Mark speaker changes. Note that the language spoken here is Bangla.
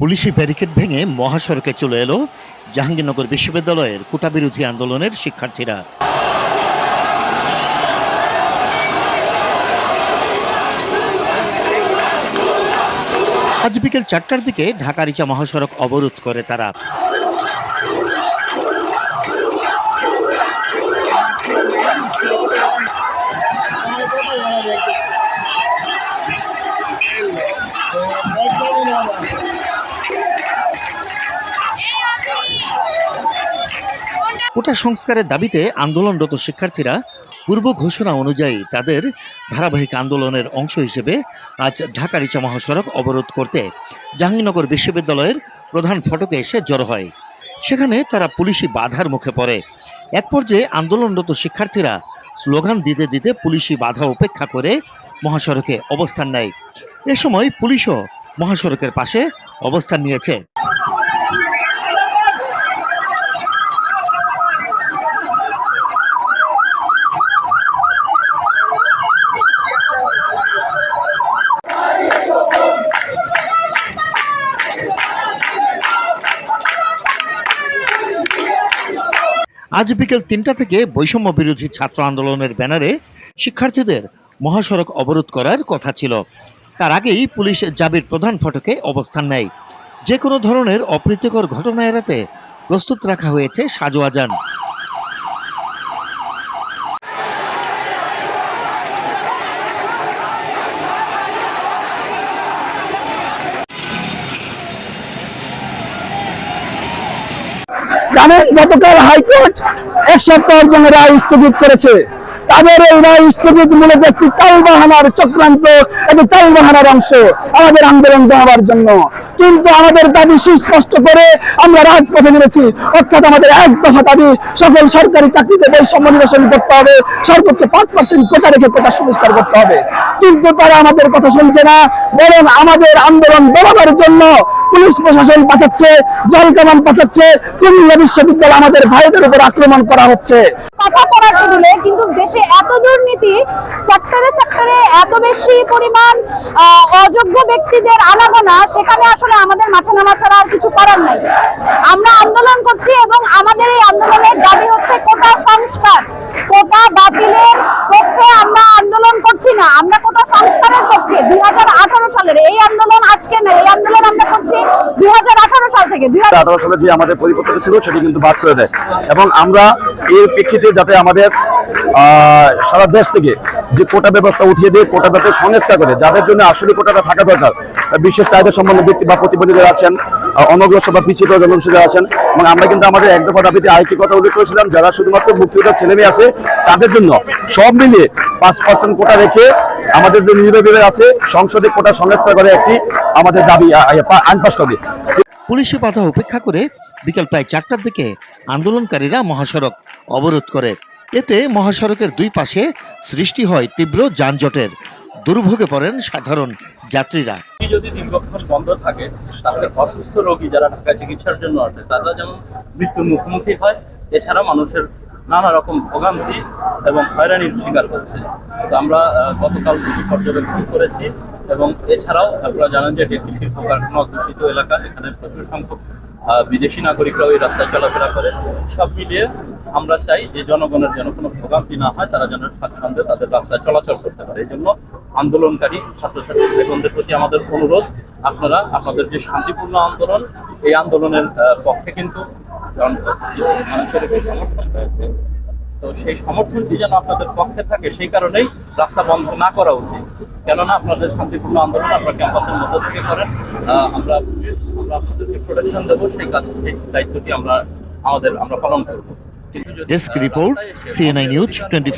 Speaker 1: পুলিশি ব্যারিকেড ভেঙে মহাসড়কে চলে এলো জাহাঙ্গীরনগর বিশ্ববিদ্যালয়ের কোটা বিরোধী আন্দোলনের শিক্ষার্থীরা। আজ বিকেল চারটার দিকে ঢাকা রিচা মহাসড়ক অবরোধ করে তারা। কোটা সংস্কারের দাবিতে আন্দোলনরত শিক্ষার্থীরা পূর্ব ঘোষণা অনুযায়ী তাদের ধারাবাহিক আন্দোলনের অংশ হিসেবে আজ ঢাকা রিচা মহাসড়ক অবরোধ করতে জাহাঙ্গীরনগর বিশ্ববিদ্যালয়ের প্রধান ফটকে এসে জড়ো হয়। সেখানে তারা পুলিশি বাধার মুখে পড়ে। এক পর্যায়ে আন্দোলনরত শিক্ষার্থীরা স্লোগান দিতে দিতে পুলিশি বাধা উপেক্ষা করে মহাসড়কে অবস্থান নেয়। এ সময় পুলিশও মহাসড়কের পাশে অবস্থান নিয়েছে। আজ বিকেল তিনটা থেকে বৈষম্য বিরোধী ছাত্র আন্দোলনের ব্যানারে শিক্ষার্থীদের মহাসড়ক অবরোধ করার কথা ছিল। তার আগেই পুলিশ জাবির প্রধান ফটকে অবস্থান নেয়। যে কোনো ধরনের অপ্রীতিকর ঘটনা এড়াতে প্রস্তুত রাখা হয়েছে সাজোয়াজান
Speaker 2: জানেন, গতকাল হাইকোর্ট এক সপ্তাহের জন্য রায় স্থগিত করেছে। তাদের এই রায় স্থগিত মূলত একটি তালবাহানার চক্রান্ত, একটি তালবাহানার অংশ আমাদের আন্দোলন দেওয়ার জন্য। কিন্তু আমাদের দাবি সুস্পষ্ট করে আমরা রাজপথে নেমেছি। অর্থাৎ আমাদের এক দফা দাবি, সকল সরকারি চাকরিতে বৈষম্য নিরসন করতে হবে, সর্বোচ্চ পাঁচ পার্সেন্ট কোটা রেখে কোটা সংস্কার করতে হবে। কিন্তু তারা আমাদের কথা শুনছে না, বরং আমাদের আন্দোলন দমানোর জন্য পুলিশ প্রশাসন পাঠাচ্ছে, জল কামান পাঠাচ্ছে, কুমিল্লা বিশ্ববিদ্যালয় আমাদের ভাইদের উপর আক্রমণ করা হচ্ছে।
Speaker 3: কথা করার দিলে কিন্তু দেশে এত দুর্নীতি সেক্টরে সেক্টরে এত বেশি পরিমাণ অযোগ্য ব্যক্তিদের আনাগোনা, সেখানে আসলে আমাদের মাঠে নামা ছাড়া আর কিছু করার নাই। আমরা আন্দোলন করছি এবং আমাদের এই আন্দোলনের দাবি হচ্ছে কোটা সংস্কার কোটা বাতিলের পক্ষে আমরা আন্দোলন করছি না আমরা কোটা সংস্কারের পক্ষে দুই সালের এই আন্দোলন আজকে না এই আন্দোলন আমরা করছি দুই সাল থেকে। দুই
Speaker 4: সালে যে আমাদের পরিপত্র ছিল, সেটি কিন্তু বাদ করে দেয়। এবং আমরা এর প্রেক্ষিতে যাতে আমাদের সারা দেশ থেকে যে কোটা ব্যবস্থা উঠিয়ে দিয়ে, কোটা যাতে সংস্কার করে, যাদের জন্য আসলে কোটাটা থাকা দরকার বিশেষ চাহিদা সম্বন্ধে ব্যক্তি বা প্রতিবন্ধীদের আছেন অনগ্রসর বা পিছিয়ে পড়া জনগোষ্ঠী যারা আছেন, এবং আমরা কিন্তু আমাদের এক দফা দাবিতে আরেকটি কথা উল্লেখ করেছিলাম, যারা শুধুমাত্র মুক্তিযোদ্ধার ছেলে মেয়ে আছে, তাদের জন্য সব মিলিয়ে পাঁচ পার্সেন্ট কোটা রেখে আমাদের যে বিভাগ আছে, সংসদে কোটা সংস্কার করে একটি আমাদের দাবি আইন পাশ করে
Speaker 1: পুলিশি বাধা উপেক্ষা করে বিকেল প্রায় চারটার দিকে আন্দোলনকারীরা মহাসড়ক অবরোধ করে। এতে মহাসড়কের দুই পাশে সৃষ্টি হয় তীব্র যানজটের। দুর্ভোগে পড়েন সাধারণ যাত্রীরা।
Speaker 5: রোগী যদি দীর্ঘক্ষণ বন্ধ থাকে, তাহলে অসুস্থ রোগী যারা ঢাকায় চিকিৎসার জন্য আসে, তারা যেমন মৃত্যুর মুখোমুখি হয় এছাড়া মানুষের নানা রকম ভোগান্তি এবং হয়রানির শিকার হচ্ছে। তো আমরা গতকাল পর্যবেক্ষণ করেছি এবং এছাড়াও আপনারা জানেন যে এটি একটি শিল্প কারখানা অধ্যুষিত এলাকা, এখানে প্রচুর সংখ্যক বিদেশি নাগরিকরাও এই রাস্তায় চলাফেরা করে। সব মিলিয়ে আমরা চাই যে জনগণের যেন কোনো ভোগান্তি না হয়, তারা যেন স্বাচ্ছন্দ্যে তাদের রাস্তায় চলাচল করতে পারে। এই জন্য আন্দোলনকারী ছাত্রছাত্রী ভাইবোনদের প্রতি আমাদের অনুরোধ আপনারা আপনাদের যে শান্তিপূর্ণ আন্দোলন এই আন্দোলনের পক্ষে কিন্তু মানুষের একটি সমর্থন রয়েছে। তো সেই সমর্থনটি যেন আপনাদের পক্ষে থাকে সেই কারণেই রাস্তা বন্ধ না করা উচিত। কেননা আপনাদের শান্তিপূর্ণ আন্দোলন আপনারা ক্যাম্পাসের মধ্য থেকে করেন। আহ, আমরা পুলিশ আমরা আপনাদেরকে প্রোটেকশন দেবো সেই কাজ সেই দায়িত্বটি আমরা আমাদের আমরা পালন করব।
Speaker 1: Desk report CNI news twenty